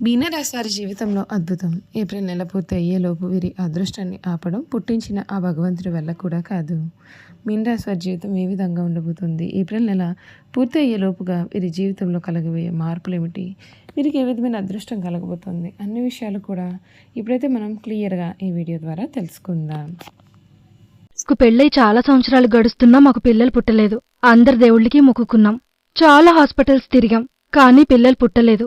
మీనరాశి వారి జీవితంలో అద్భుతం. ఏప్రిల్ నెల పూర్తి అయ్యేలోపు వీరి అదృష్టాన్ని ఆపడం పుట్టించిన ఆ భగవంతుడి వల్ల కూడా కాదు. మీనరాశి వారి జీవితం ఏ విధంగా ఉండబోతుంది? ఏప్రిల్ నెల పూర్తి అయ్యేలోపుగా వీరి జీవితంలో కలగబోయే మార్పులు ఏమిటి వీరికి ఏ విధమైన అదృష్టం కలగబోతుంది? అన్ని విషయాలు కూడా ఇప్పుడైతే మనం క్లియర్గా ఈ వీడియో ద్వారా తెలుసుకుందాం. కు పెళ్ళై చాలా సంవత్సరాలు గడుస్తున్నా మాకు పిల్లలు పుట్టలేదు. అందరి దేవుళ్ళకి మొక్కుకున్నాం. చాలా హాస్పిటల్స్ తిరిగాం. కానీ పిల్లలు పుట్టలేదు.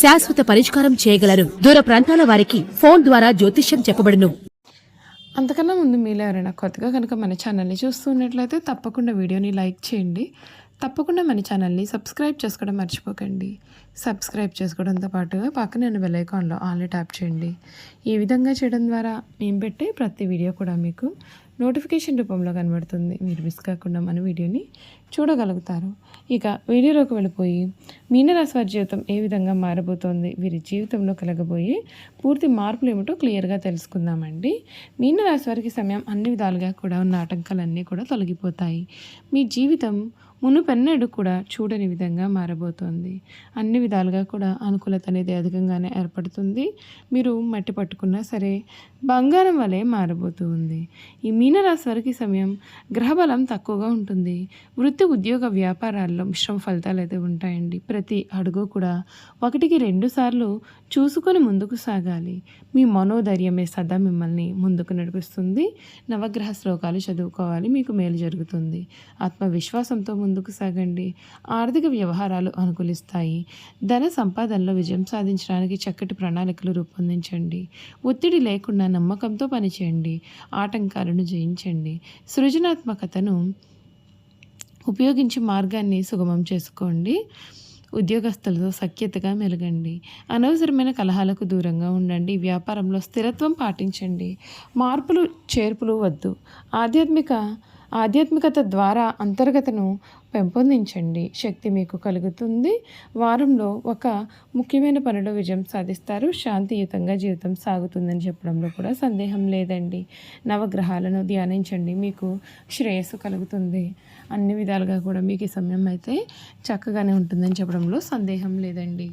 శాశ్వత పరిష్కారం చేయగలరు. దూర ప్రాంతాల వారికి ఫోన్ ద్వారా జ్యోతిష్యం చెప్పబడును. అంతకన్నా ముందు మీలో ఎవరైనా కొత్తగా కనుక మన ఛానల్ని చూస్తున్నట్లయితే తప్పకుండా వీడియోని లైక్ చేయండి. తప్పకుండా మన ఛానల్ని సబ్స్క్రైబ్ చేసుకోవడం మర్చిపోకండి. సబ్స్క్రైబ్ చేసుకోవడంతో పాటుగా పక్కన ఉన్న బెల్ ఐకాన్లో ఆన్లీ ట్యాప్ చేయండి. ఈ విధంగా చేయడం ద్వారా మేము పెట్టే ప్రతి వీడియో కూడా మీకు నోటిఫికేషన్ రూపంలో కనబడుతుంది. మీరు మిస్ కాకుండా మన వీడియోని చూడగలుగుతారు. ఇక వీడియోలోకి వెళ్ళిపోయి మీనరాశి వారి జీవితం ఏ విధంగా మారబోతోంది? వీరి జీవితంలో కలగబోయే పూర్తి మార్పులు ఏమిటో క్లియర్గా తెలుసుకుందామండి. మీనరాశి వారికి సమయం అన్ని విధాలుగా కూడా ఉన్న ఆటంకాలన్నీ కూడా తొలగిపోతాయి. మీ జీవితం మునుపెన్నడు కూడా చూడని విధంగా మారబోతోంది. అన్ని విధాలుగా కూడా అనుకూలత అనేది అధికంగానే ఏర్పడుతుంది. మీరు మట్టి పట్టుకున్నా సరే బంగారం వలె మారబోతూ ఉంది. ఈ మీనరాశి వారికి సమయం గ్రహబలం తక్కువగా ఉంటుంది. వృత్తి ఉద్యోగ వ్యాపారాల్లో మిశ్రమ ఫలితాలు అయితే ఉంటాయండి. ప్రతి అడుగు కూడా ఒకటికి రెండు సార్లు చూసుకొని ముందుకు సాగాలి. మీ మనోధైర్యమే సదా మిమ్మల్ని ముందుకు నడిపిస్తుంది. నవగ్రహ శ్లోకాలు చదువుకోవాలి మీకు మేలు జరుగుతుంది. ఆత్మవిశ్వాసంతో ముందు ముందుకు సాగండి. ఆర్థిక వ్యవహారాలు అనుకూలిస్తాయి. ధన సంపాదనలో విజయం సాధించడానికి చక్కటి ప్రణాళికలు రూపొందించండి. ఒత్తిడి లేకుండా నమ్మకంతో పనిచేయండి. ఆటంకాలను జయించండి. సృజనాత్మకతను ఉపయోగించి మార్గాన్ని సుగమం చేసుకోండి. ఉద్యోగస్తులతో సఖ్యతగా మెలగండి. అనవసరమైన కలహాలకు దూరంగా ఉండండి. వ్యాపారంలో స్థిరత్వం పాటించండి. మార్పులు చేర్పులు వద్దు. ఆధ్యాత్మిక ఆధ్యాత్మికత ద్వారా అంతర్గతను పెంపొందించండి. శక్తి మీకు కలుగుతుంది. వారంలో ఒక ముఖ్యమైన పనిలో విజయం సాధిస్తారు. శాంతియుతంగా జీవితం సాగుతుందని చెప్పడంలో కూడా సందేహం లేదండి. నవగ్రహాలను ధ్యానించండి. మీకు శ్రేయస్సు కలుగుతుంది. అన్ని విధాలుగా కూడా మీకు ఈ సమయం అయితే చక్కగానే ఉంటుందని చెప్పడంలో సందేహం లేదండి.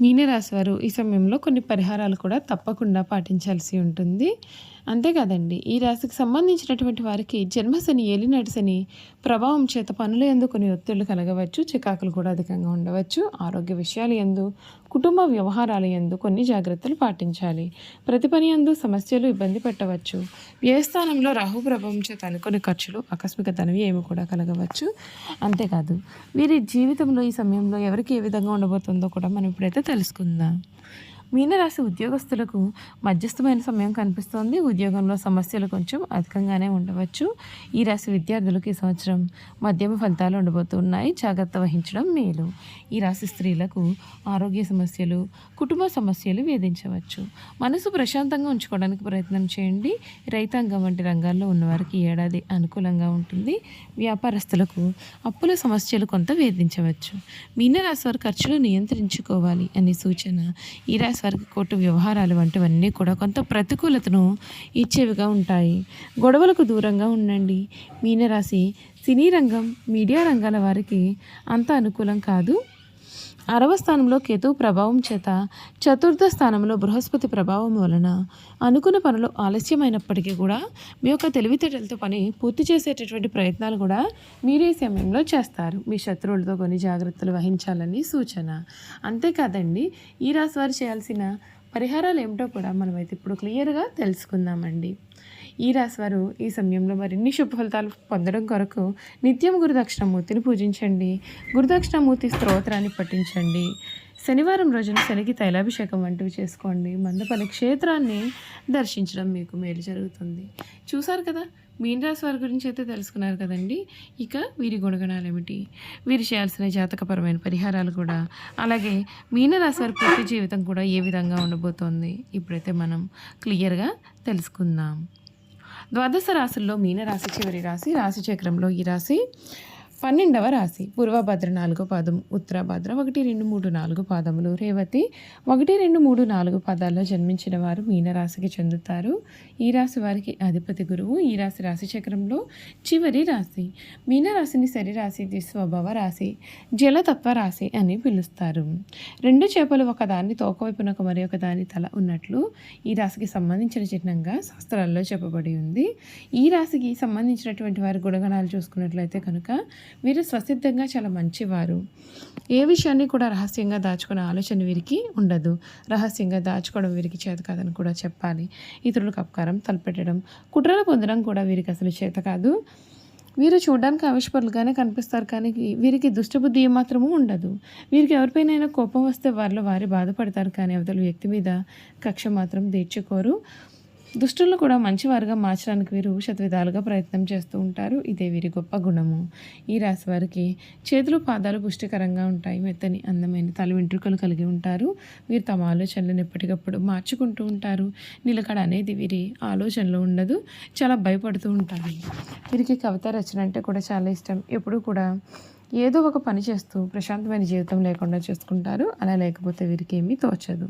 మీనరాశి వారు ఈ సమయంలో కొన్ని పరిహారాలు కూడా తప్పకుండా పాటించాల్సి ఉంటుంది. అంతేకాదండి ఈ రాశికి సంబంధించినటువంటి వారికి జన్మశని ఏలినాటి శని ప్రభావం చేత పనుల ఎందు కొన్ని ఒత్తిళ్ళు కలగవచ్చు చికాకులు కూడా అధికంగా ఉండవచ్చు. ఆరోగ్య విషయాలు ఎందు కుటుంబ వ్యవహారాల ఎందు కొన్ని జాగ్రత్తలు పాటించాలి. ప్రతి పని ఎందు సమస్యలు ఇబ్బంది పెట్టవచ్చు. వ్యయస్థానంలో రాహు ప్రభావం చేత అనుకునే ఖర్చులు ఆకస్మిక ధనవి ఏమి కూడా కలగవచ్చు. అంతేకాదు వీరి జీవితంలో ఈ సమయంలో ఎవరికి ఏ విధంగా ఉండబోతుందో కూడా మనం ఇప్పుడైతే తెలుసుకుందాం. మీనరాశి ఉద్యోగస్తులకు మధ్యస్థమైన సమయం కనిపిస్తోంది. ఉద్యోగంలో సమస్యలు కొంచెం అధికంగానే ఉండవచ్చు. ఈ రాశి విద్యార్థులకు ఈ సంవత్సరం మధ్యమ ఫలితాలు ఉండబోతున్నాయి. జాగ్రత్త వహించడం మేలు. ఈ రాశి స్త్రీలకు ఆరోగ్య సమస్యలు కుటుంబ సమస్యలు వేధించవచ్చు. మనసు ప్రశాంతంగా ఉంచుకోవడానికి ప్రయత్నం చేయండి. రైతాంగం వంటి రంగాల్లో ఉన్నవారికి ఏడాది అనుకూలంగా ఉంటుంది. వ్యాపారస్తులకు అప్పుల సమస్యలు కొంత వేధించవచ్చు. మీనరాశి వారు ఖర్చులు నియంత్రించుకోవాలి అనే సూచన ఈ రాశి స్వర్గ కోర్టు వ్యవహారాలు వంటివన్నీ కూడా కొంత ప్రతికూలతను ఇచ్చేవిగా ఉంటాయి. గొడవలకు దూరంగా ఉండండి. మీనరాశి సినీ రంగం మీడియా రంగాల వారికి అంత అనుకూలం కాదు. అరవ స్థానంలో కేతు ప్రభావం చేత చతుర్థ స్థానంలో బృహస్పతి ప్రభావం వలన అనుకున్న పనులు ఆలస్యమైనప్పటికీ కూడా మీ యొక్క తెలివితేటలతో పని పూర్తి చేసేటటువంటి ప్రయత్నాలు కూడా మీరే సమయంలో చేస్తారు. మీ శత్రువులతో కొన్ని జాగ్రత్తలు వహించాలని సూచన. అంతేకాదండి ఈ రాశి వారు చేయాల్సిన పరిహారాలు ఏమిటో కూడా మనమైతే ఇప్పుడు క్లియర్గా తెలుసుకుందామండి. ఈ రాశి ఈ సమయంలో మరిన్ని శుభ ఫలితాలు పొందడం కొరకు నిత్యం గురుదక్షిణమూర్తిని పూజించండి. గురుదక్షిణమూర్తి స్తోత్రాన్ని పఠించండి. శనివారం రోజున శనికి తైలాభిషేకం వంటివి చేసుకోండి. మందపల్లి క్షేత్రాన్ని దర్శించడం మీకు మేలు జరుగుతుంది. చూసారు కదా? మీన రాశి వారి గురించి అయితే తెలుసుకున్నారు కదండి? ఇక వీరి గుణగణాలు ఏమిటి వీరు చేయాల్సిన జాతకపరమైన పరిహారాలు కూడా అలాగే మీనరాశి వారి పూర్తి జీవితం కూడా ఏ విధంగా ఉండబోతోంది? ఇప్పుడైతే మనం క్లియర్గా తెలుసుకుందాం. ద్వాదశ రాశుల్లో మీనరాశి చివరి రాశి రాశి చక్రంలో ఈ రాశి. పన్నెండవ రాశి. పూర్వభద్ర నాలుగో పాదం ఉత్తరభద్ర ఒకటి రెండు మూడు నాలుగు పాదములు. రేవతి ఒకటి రెండు మూడు నాలుగు పాదాల్లో జన్మించిన వారు మీనరాశికి చెందుతారు. ఈ రాశి వారికి అధిపతి గురువు. ఈ రాశి రాశి చక్రంలో చివరి రాశి. మీనరాశిని శరీరాశి స్వభావ రాశి జలతత్వ రాశి అని పిలుస్తారు. రెండు చేపలు ఒకదాన్ని తోకవైపునకు మరి ఒక దాని తల ఉన్నట్లు ఈ రాశికి సంబంధించిన చిహ్నంగా శాస్త్రాల్లో చెప్పబడి ఉంది. ఈ రాశికి సంబంధించినటువంటి వారి గుణగణాలు చూసుకున్నట్లయితే కనుక వీరు స్వసిద్ధంగా చాలా మంచివారు. ఏ విషయాన్ని కూడా రహస్యంగా దాచుకునే ఆలోచన వీరికి ఉండదు. రహస్యంగా దాచుకోవడం వీరికి చేత కాదని కూడా చెప్పాలి. ఇతరులకు అపకారం తలపెట్టడం కుట్రలు పొందడం కూడా వీరికి అసలు చేత కాదు. వీరు చూడడానికి ఆవిష్పరులుగానే కనిపిస్తారు కానీ వీరికి దుష్టబుద్ధి ఏమాత్రమూ ఉండదు. వీరికి ఎవరిపైనైనా కోపం వస్తే వారిలో వారి బాధపడతారు కానీ అవతల వ్యక్తి మీద కక్ష మాత్రం తీర్చుకోరు. దుష్టులను కూడా మంచివారుగా మార్చడానికి వీరు శతవిధాలుగా ప్రయత్నం చేస్తూ ఉంటారు. ఇదే వీరి గొప్ప గుణము. ఈ రాశి వారికి చేతులు పాదాలు పుష్టికరంగా ఉంటాయి. మెత్తని అందమైన తల వెంట్రుకలు కలిగి ఉంటారు. వీరు తమ ఆలోచనలను ఎప్పటికప్పుడు మార్చుకుంటూ ఉంటారు. నిలకడ అనేది వీరి ఆలోచనలో ఉండదు. చాలా భయపడుతూ ఉంటారు. వీరికి కవిత రచన అంటే కూడా చాలా ఇష్టం. ఎప్పుడు కూడా ఏదో ఒక పని చేస్తూ ప్రశాంతమైన జీవితం లేకుండా చూసుకుంటారు. అలా లేకపోతే వీరికి ఏమీ తోచదు.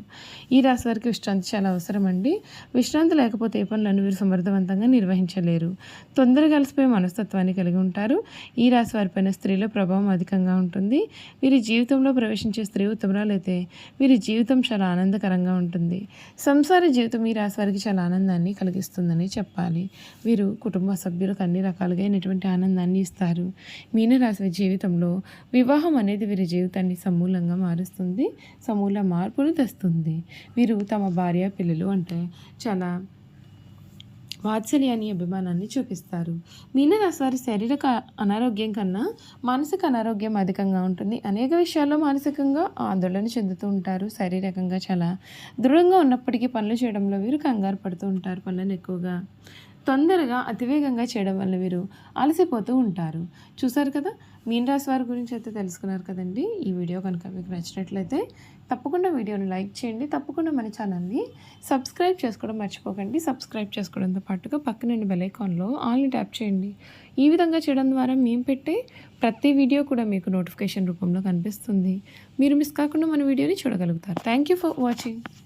ఈ రాశి వారికి విశ్రాంతి చాలా అవసరం అండి విశ్రాంతి లేకపోతే ఏ పనులను వీరు సమర్థవంతంగా నిర్వహించలేరు. తొందరగా కలిసిపోయే మనస్తత్వాన్ని కలిగి ఉంటారు. ఈ రాశి వారిపైన స్త్రీల ప్రభావం అధికంగా ఉంటుంది. వీరి జీవితంలో ప్రవేశించే స్త్రీ ఉత్తమరాలైతే వీరి జీవితం చాలా ఆనందకరంగా ఉంటుంది. సంసార జీవితం ఈ రాశి వారికి చాలా ఆనందాన్ని కలిగిస్తుందని చెప్పాలి. వీరు కుటుంబ సభ్యులకు అన్ని రకాలుగా అయినటువంటి ఆనందాన్ని ఇస్తారు. మీనరాశి జీవితం జీవితంలో వివాహం అనేది వీరి జీవితాన్ని సమూలంగా మారుస్తుంది సమూల మార్పును తెస్తుంది. వీరు తమ భార్య పిల్లలు అంటే చాలా వాత్సల్యాన్ని అభిమానాన్ని చూపిస్తారు. మీనరాశి వారి శారీరక అనారోగ్యం కన్నా మానసిక అనారోగ్యం అధికంగా ఉంటుంది. అనేక విషయాల్లో మానసికంగా ఆందోళన చెందుతూ ఉంటారు. శారీరకంగా చాలా దృఢంగా ఉన్నప్పటికీ పనులు చేయడంలో వీరు కంగారు పడుతూ ఉంటారు. పనులను ఎక్కువగా తొందరగా అతివేగంగా చేయడం వల్ల వీరు అలసిపోతూ ఉంటారు. చూసారు కదా? మీనరాశి వారి గురించి అయితే తెలుసుకున్నారు కదండి. ఈ వీడియో కనుక మీకు నచ్చినట్లయితే తప్పకుండా వీడియోని లైక్ చేయండి. తప్పకుండా మన ఛానల్ని సబ్స్క్రైబ్ చేసుకోవడం మర్చిపోకండి. సబ్స్క్రైబ్ చేసుకోవడంతో పాటుగా పక్కన బెల్ ఐకాన్లో ఆల్ని ట్యాప్ చేయండి. ఈ విధంగా చేయడం ద్వారా మేము పెట్టే ప్రతి వీడియో కూడా మీకు నోటిఫికేషన్ రూపంలో కనిపిస్తుంది. మీరు మిస్ కాకుండా మన వీడియోని చూడగలుగుతారు. Thank you for watching.